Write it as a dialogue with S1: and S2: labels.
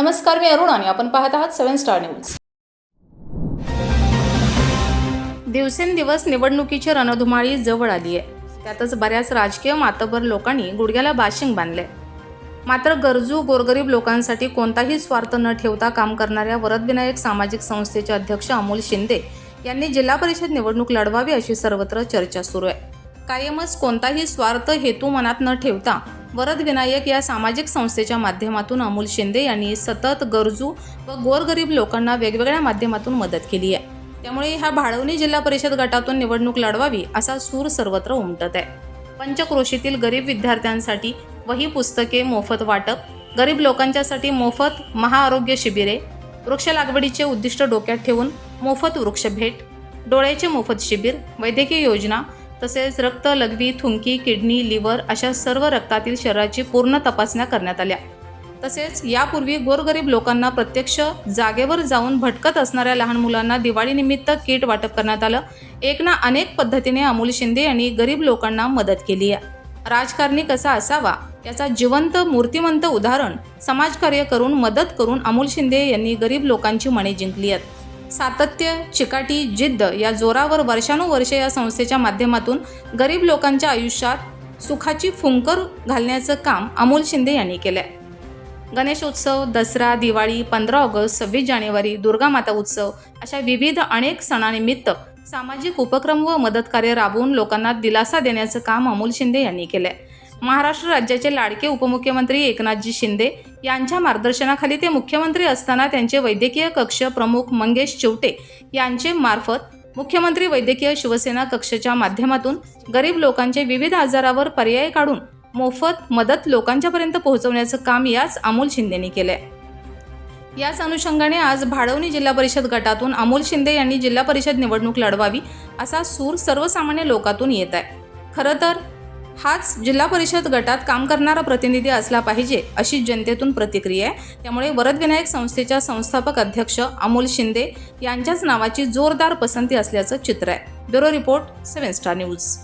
S1: नमस्कार मी अरुण आणि आपण पाहत आहात सेव्हन स्टार न्यूज. दिवसेंदिवस निवडणुकीची रणधुमाळी जवळ आली आहे. त्यातच बऱ्याच राजकीय मातबर लोकांनी गुडघ्याला बाशिंग बांधले मात्र गरजू गोरगरीब लोकांसाठी कोणताही स्वार्थ न ठेवता काम करणाऱ्या वरदविनायक सामाजिक संस्थेचे अध्यक्ष अमोल शिंदे यांनी जिल्हा परिषद निवडणूक लढवावी अशी सर्वत्र चर्चा सुरू आहे. कायमच कोणताही स्वार्थ हेतू मनात न ठेवता वरद विनायक या सामाजिक संस्थेच्या माध्यमातून अमोल शिंदे यांनी सतत गरजू व गोरगरीब लोकांना वेगवेगळ्या माध्यमातून मदत केली आहे. त्यामुळे ह्या भाळवणी जिल्हा परिषद गटातून निवडणूक लढवावी असा सूर सर्वत्र उमटत आहे. पंचक्रोशीतील गरीब विद्यार्थ्यांसाठी वही पुस्तके मोफत वाटप गरीब लोकांच्यासाठी मोफत महाआरोग्य शिबिरे वृक्ष लागवडीचे उद्दिष्ट डोक्यात ठेवून मोफत वृक्ष भेट डोळ्याचे मोफत शिबिर वैद्यकीय योजना तसेच रक्त लघवी थुंकी किडनी लिव्हर अशा सर्व रक्तातील शरीराची पूर्ण तपासण्या करण्यात आल्या. तसेच यापूर्वी गोरगरीब लोकांना प्रत्यक्ष जागेवर जाऊन भटकत असणाऱ्या लहान मुलांना दिवाळीनिमित्त किट वाटप करण्यात आलं. एक ना अनेक पद्धतीने अमोल शिंदे यांनी गरीब लोकांना मदत केली आहे. राजकारणी कसा असावा याचा जिवंत मूर्तिमंत उदाहरण समाजकार्य करून मदत करून अमोल शिंदे यांनी गरीब लोकांची मने जिंकली आहेत. सातत्य चिकाटी जिद्द या जोरावर वर्षानुवर्षे या संस्थेच्या माध्यमातून गरीब लोकांच्या आयुष्यात सुखाची फुंकर घालण्याचं काम अमोल शिंदे यांनी केलंय. गणेशोत्सव दसरा दिवाळी पंधरा ऑगस्ट सव्वीस जानेवारी दुर्गा माता उत्सव अशा विविध अनेक सणानिमित्त सामाजिक उपक्रम व मदत कार्य राबवून लोकांना दिलासा देण्याचं काम अमोल शिंदे यांनी केलंय. महाराष्ट्र राज्याचे लाडके उपमुख्यमंत्री एकनाथजी शिंदे यांच्या मार्गदर्शनाखाली ते मुख्यमंत्री असताना त्यांचे वैद्यकीय कक्ष प्रमुख मंगेश चिवटे यांचे मार्फत मुख्यमंत्री वैद्यकीय शिवसेना कक्षाच्या माध्यमातून गरीब लोकांचे विविध आजारावर पर्याय काढून मोफत मदत लोकांच्यापर्यंत पोहोचवण्याचं काम याच अमोल शिंदेनी केलंय. याच अनुषंगाने आज भाडवणी जिल्हा परिषद गटातून अमोल शिंदे यांनी जिल्हा परिषद निवडणूक लढवावी असा सूर सर्वसामान्य लोकातून येत आहे. खरं तर हाच जिल्हा परिषद गटात काम करणारा प्रतिनिधी असला पाहिजे अशी जनतेतून प्रतिक्रिया आहे. त्यामुळे वरदविनायक संस्थेच्या संस्थापक अध्यक्ष अमोल शिंदे यांच्याच नावाची जोरदार पसंती असल्याचं चित्र आहे. Bureau report seven star news.